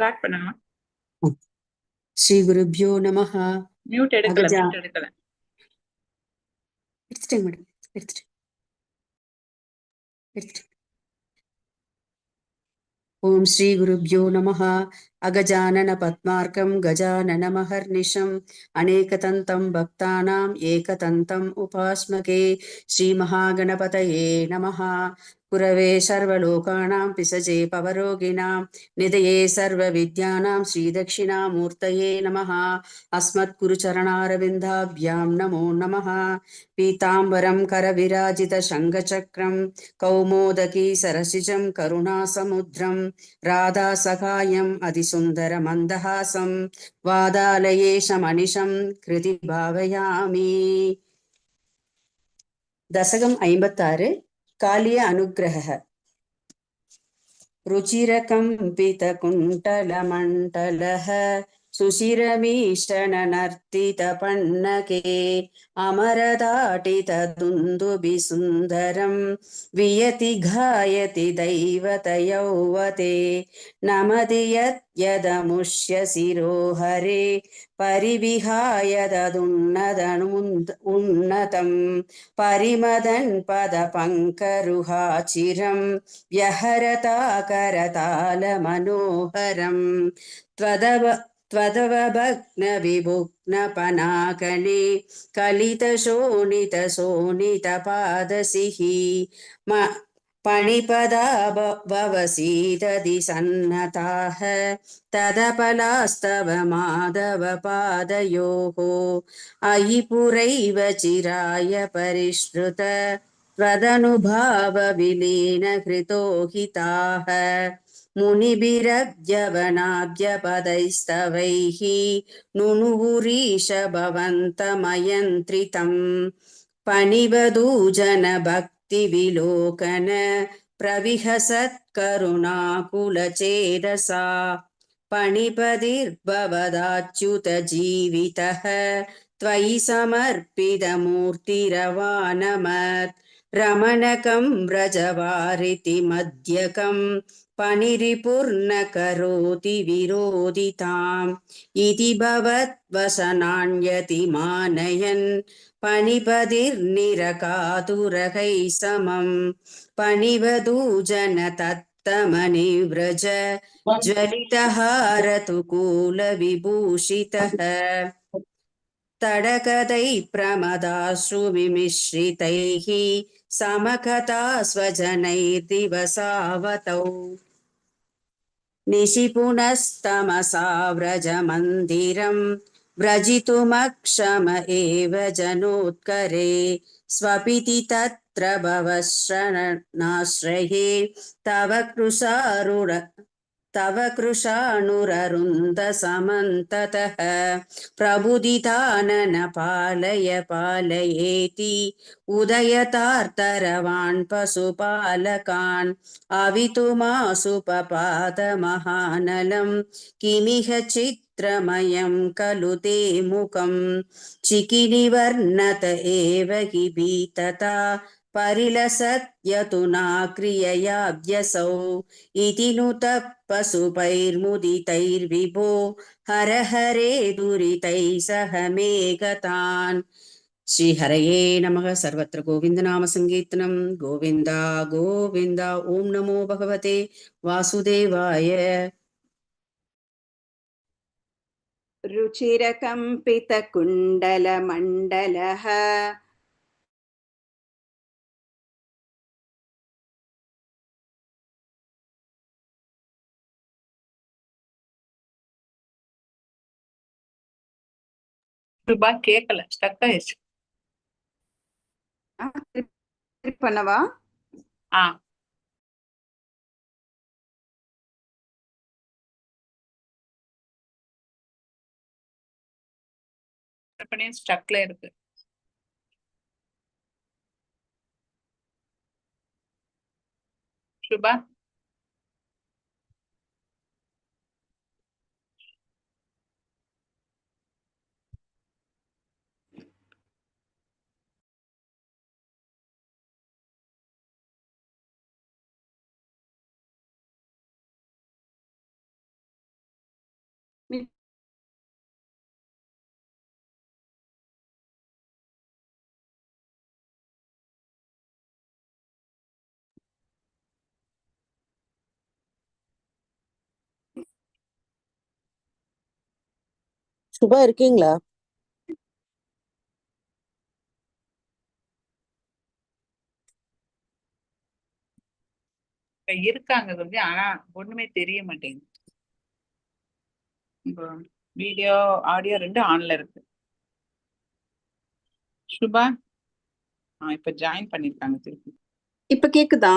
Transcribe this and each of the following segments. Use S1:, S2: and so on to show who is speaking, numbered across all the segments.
S1: Start பண்ணணும்?
S2: ஸ்ரீ குருப்யோ நமஹ.
S1: Mute எடுக்கல. மியூட் எடுக்கல.
S2: எடுத்துட்டேன் மேடம் எடுத்துட்டேன். எடுத்துட்டேன். ஓம் ஸ்ரீ குருப்யோ நமஹ. அகஜானன பத்மார்க்கம் கஜானனமகர்நிஷம் அநேகதந்தம் பக்தானாம் ஏகதந்தம் உபாஸ்மகே. ஸ்ரீமகாகணபதயே நமஹா. குரவே சர்வலோகானாம் பிசஜே பவரோகிணாம் நிதயே சர்வ வித்யானாம் ஸ்ரீதட்சிணாமூர்த்தயே நமஹா. அஸ்மத் குருச்சரணாரவிந்தாபியாம் நமோ நமஹா. பீதாம்பரம் கரவிராஜித சங்கச்சக்கரம் கௌமோதகி சரசிஜம் கருணாசமுத்ரம் ராதா சகாயம் அதிச राधासखायम् அதிசுந்தரமந்தஹாசம் வாதாலயேஷமனிஷம் கிருதி பாவயாமி தசகம் ஐம்பத்தாறு காளிய அனுகிரக रुचिरकम्पितकुण्टलमण्डलः सुशिरमीशननर्तितपन्नके अमरदाटितदुन्दुभिसुन्दरं वियति घायति दैवतयौवते नमति यत् यदमुष्य शिरोहरे परिविहाय तदुन्नदनुन्द उन्नतं परिमदन् पदपङ्करुहाचिरं व्यहरता करतालमनोहरं त्वदव त्वदवभग्नविभुग्नपनाकने कलितशोणितशोणितपादसिः म पणिपदा भवसीदधि सन्नताः तदपलास्तव माधवपादयोः अयि पुरैव चिराय परिष्कृत त्वदनुभावविलीनकृतो हिताः मुनिभिरब्जवनाब्जपदैस्तवैः नुनुहुरीश भवन्तमयन्त्रितम् पणिवदूजनभक्तिविलोकन। प्रविहसत्करुणाकुलचेदसा पणिपतिर्भवदाच्युतजीवितः। त्वयि समर्पितमूर्तिरवानमत्। रमणकं व्रजवारिति मध्यकं पणिरिपुर्न करोति विरोधिताम् इति भवद्वसनान्यति मानयन् पणिपतिर्निरकातुरहै समं पणिवदूजन तत्तमनिव्रज ज्वलितहारतु तडकदै प्रमदाश्रुविमिश्रितैः समकथा स्वजनैर्दिवसावतौ निशिपुनस्तमसा व्रजमन्दिरं व्रजितुमक्षम एव जनोत्करे स्वपिति तत्र भवशरणाश्रये तव कृशारुर तव कृशानुररुन्दसमन्ततः प्रबुदितानन पालय पालयेति उदयतार्तरवान् पशुपालकान् अवितुमासुपपादमहानलं किमिह चित्रमयं खलु ते मुखं चिकिनिवर्णत एव हि भीतता परिलसत्यतुना क्रिययाभ्यसौ इति नु तत्पशुपैर्मुदितैर्विभो हर हरे दुरितैः सह मे गतान् श्रीहरये नमः सर्वत्र गोविन्दनामसङ्कीर्तनं गोविन्द गोविन्द ॐ नमो भगवते वासुदेवाय
S3: रुचिरकम्पितकुण्डलमण्डलः
S1: ரூபா கேட்கல ஸ்டக் ஆயிடுச்சு.
S3: பண்ணவா?
S1: ஆ. ஸ்டக்ல இருக்கு. சுபா
S4: சுபா இருக்கீங்களா?
S1: இப்ப இருக்காங்க கொஞ்சம் ஆனா ஒண்ணுமே தெரிய மாட்டேங்குது. இப்போ வீடியோ ஆடியோ ரெண்டும் ஆன்ல இருக்கு. சுபா? ஆ இப்ப ஜாயின் பண்ணிருக்காங்க திருப்பி.
S3: இப்ப கேக்குதா?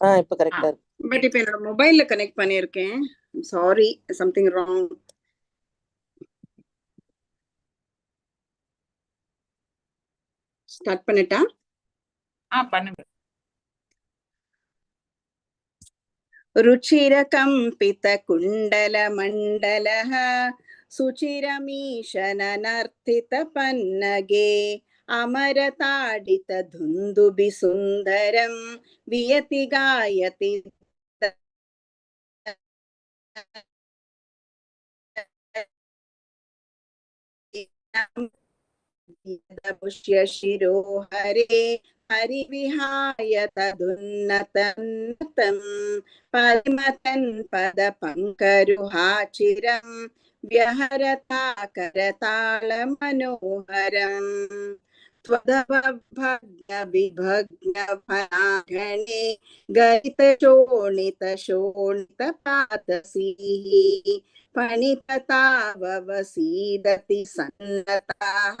S4: ஆ இப்ப கரெக்டா இருக்கு.
S3: பட் இப்ப என்னோட மொபைல்ல கனெக்ட் பண்ணியிருக்கேன். சாரி சம்திங் ராங் ஸ்டார்ட் பண்ணிட்டா
S1: ஆ பண்ணுங்க
S3: रुचिरकम्पितकुण्डलमण्डलः सुचिरमीशननर्थितपन्नगे अमरताडितधुन्दुभिसुन्दरं वियति गायति शिरो हरे हरिविहाय तदुन्नतन्नतं परिमतन् पदपङ्करुहाचिरं व्यहरता करतालमनोहरम् त्वदवभग्नविभग्नफलागणे गरितशोणितशोणितपातसीः फणिपताववसीदति सन्नताः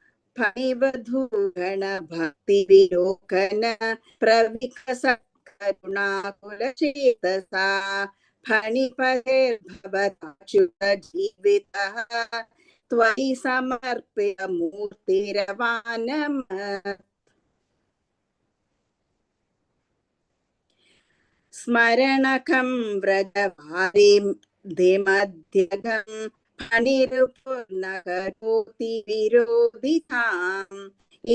S3: फणिवधूगण भक्तिविलोकन प्रविकसत्करुणाकुलचेतसा फणिपतेर्भवताच्युत जीवितः त्वयि समर्पितमूर्तिरवानम। स्मरणकं व्रजवारिं धिमध्यगं फणिरुपुर्नकरोति विरोधिताम्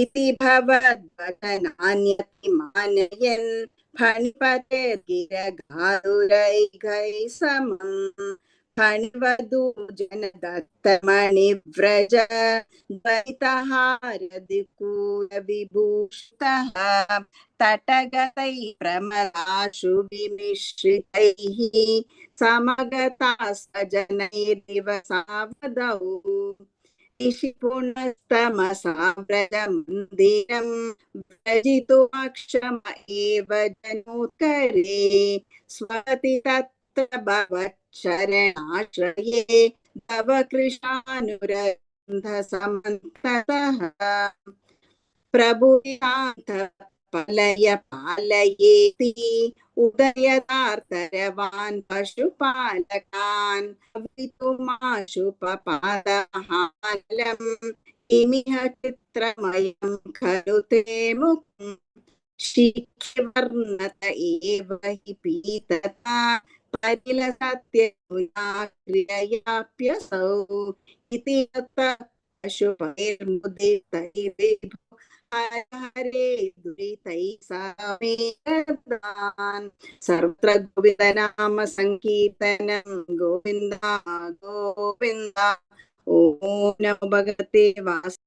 S3: इति भवद्वचनान्यति मानयन् फणिपतेर्गिरगारुरैघैः समम् हनिवधूजनदत्तमणि व्रज द्वैतहारदिकूलविभूषितः तटगतैः प्रमलाशु विमिश्रितैः समगतास्वजनैरिव सावधौ ऋषिपुणस्तमसा व्रजमन्दिरम् व्रजितुमक्षम एव जनोत्करे स्वति तत् भवच्छरणाश्रये तव कृशानुरन्धसमन्ततः प्रभुयान्त पलय पालयेति उदयदार्तरवान् पशुपालकान् चित्रमयं खलु ते मुखम् एव हि पीतता परिलसत्यक्रिययाप्यसौ इति पशुपैर्मुदितैर्विभो हर हरे दुरितैः समेदान् सर्वत्र गोविन्दनाम सङ्कीर्तनं गोविन्द गोविन्द ॐ नमो भगवते वास